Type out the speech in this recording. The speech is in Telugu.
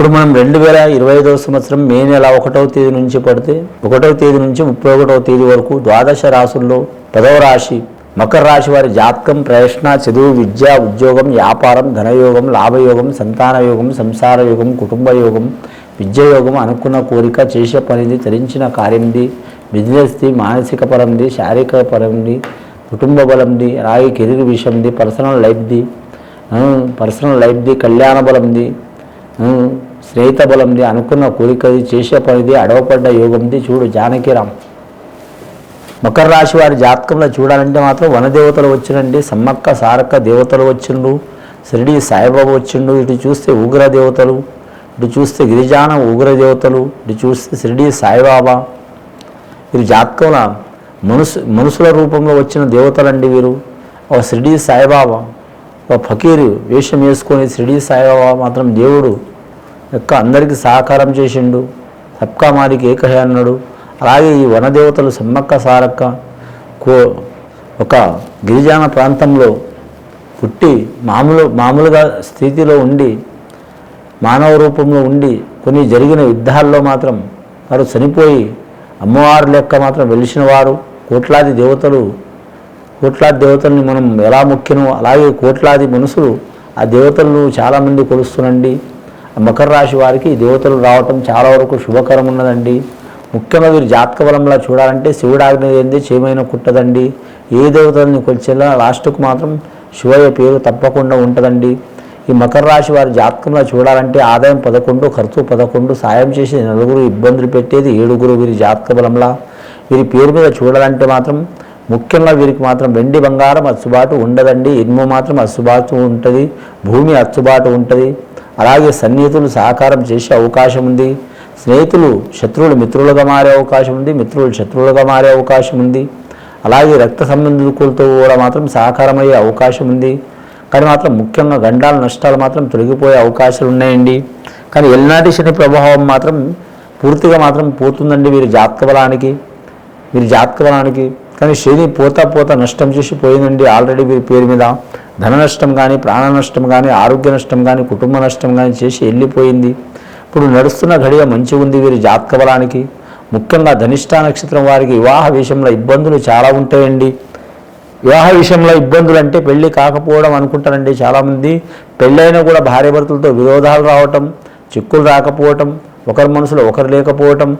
ఇప్పుడు మనం రెండు వేల ఇరవై ఐదవ సంవత్సరం మే నెల ఒకటవ తేదీ నుంచి పడితే ఒకటవ తేదీ నుంచి ముప్పై ఒకటవ తేదీ వరకు ద్వాదశ రాశుల్లో పదవ రాశి మకర రాశి వారి జాతకం ప్రయత్న చదువు విద్య ఉద్యోగం వ్యాపారం ధనయోగం లాభయోగం సంతాన యోగం సంసార యోగం కుటుంబ యోగం విద్యయోగం అనుకున్న కోరిక చేసే పనిది తరించిన కార్యంది బిజినెస్ది మానసిక పరంది శారీరక పరంది కుటుంబ బలంది అలాగే కెరీర్ విషయంది పర్సనల్ లైఫ్ది పర్సనల్ లైఫ్ది కళ్యాణ బలంది శ్రేత స్నేహిత బలంది అనుకున్న కోరికది చేసే పనిది అడవపడ్డ యోగంది చూడు జానకిరామ్ మకర రాశి వారి జాతకంలో చూడాలంటే మాత్రం వనదేవతలు వచ్చినండి సమ్మక్క సారక్క దేవతలు వచ్చిండు శిరిడి సాయిబాబా వచ్చిండు ఇటు చూస్తే ఉగ్ర దేవతలు ఇటు చూస్తే గిరిజాన ఉగ్ర దేవతలు ఇటు చూస్తే షిరిడి సాయిబాబా. వీరి జాతకంలో మనుసు మనుషుల రూపంలో వచ్చిన దేవతలండి వీరు. ఒక శిరిడి సాయిబాబా ఒక ఫకీరు వేషం వేసుకొని శిరిడి సాయిబాబా మాత్రం దేవుడు యొక్క అందరికీ సహకారం చేసిండు. సబ్కా మారికి ఏకహే అన్నాడు. అలాగే ఈ వనదేవతలు సమ్మక్క సారక్క కో ఒక గిరిజన ప్రాంతంలో పుట్టి మామూలు మామూలుగా స్థితిలో ఉండి మానవ రూపంలో ఉండి కొన్ని జరిగిన యుద్ధాల్లో మాత్రం వారు చనిపోయి అమ్మవారు లెక్క మాత్రం వెలిసిన వారు. కోట్లాది దేవతలు కోట్లాది దేవతల్ని మనం ఎలా ముఖ్యమో అలాగే కోట్లాది మనుషులు ఆ దేవతలను చాలామంది కొలుస్తునండి మకర రాశి వారికి దేవతలు రావటం చాలా వరకు శుభకరం ఉన్నదండి. ముఖ్యంగా వీరు జాతక బలంలా చూడాలంటే శివుడు ఆజ్ఞ ఏంది కుట్టదండి. ఏ దేవతల్ని కొలిచేలా లాస్ట్కు మాత్రం శివయ్య పేరు తప్పకుండా ఉంటుందండి. ఈ మకర రాశి వారి జాతకంలో చూడాలంటే ఆదాయం పదకొండు ఖర్చు పదకొండు సాయం చేసి నలుగురు ఇబ్బందులు పెట్టేది ఏడుగురు వీరి జాతక బలంలా. వీరి పేరు మీద చూడాలంటే మాత్రం ముఖ్యంగా వీరికి మాత్రం వెండి బంగారం అచ్చుబాటు ఉండదండి. ఇనుము మాత్రం అచ్చుబాటు ఉంటుంది. భూమి అచ్చుబాటు ఉంటుంది. అలాగే సన్నిహితులు సహకారం చేసే అవకాశం ఉంది. స్నేహితులు శత్రువులు మిత్రులుగా మారే అవకాశం ఉంది. మిత్రులు శత్రువులుగా మారే అవకాశం ఉంది. అలాగే రక్త సంబంధికులతో కూడా మాత్రం సహకారం అయ్యే అవకాశం ఉంది. కానీ మాత్రం ముఖ్యంగా గండాల నష్టాలు మాత్రం తొలగిపోయే అవకాశాలు ఉన్నాయండి. కానీ ఎల్నాటి శని ప్రభావం మాత్రం పూర్తిగా మాత్రం పోతుందండి వీరి జాతక బలానికి. వీరి జాతక బలానికి. కానీ శని పోతా పోతా నష్టం చేసి పోయిందండి ఆల్రెడీ వీరి పేరు మీద. ధన నష్టం కానీ ప్రాణ నష్టం కానీ ఆరోగ్య నష్టం కానీ కుటుంబ నష్టం కానీ చేసి వెళ్ళిపోయింది. ఇప్పుడు నడుస్తున్న ఘడియ మంచి ఉంది వీరి జాతక బలానికి. ముఖ్యంగా ధనిష్టా నక్షత్రం వారికి వివాహ విషయంలో ఇబ్బందులు చాలా ఉంటాయండి. వివాహ విషయంలో ఇబ్బందులు అంటే పెళ్ళి కాకపోవడం అనుకుంటారండి చాలామంది. పెళ్ళైనా కూడా భార్యాభర్తలతో విరోధాలు రావటం చిక్కులు రాకపోవటం ఒకరి మనసులో ఒకరు లేకపోవటం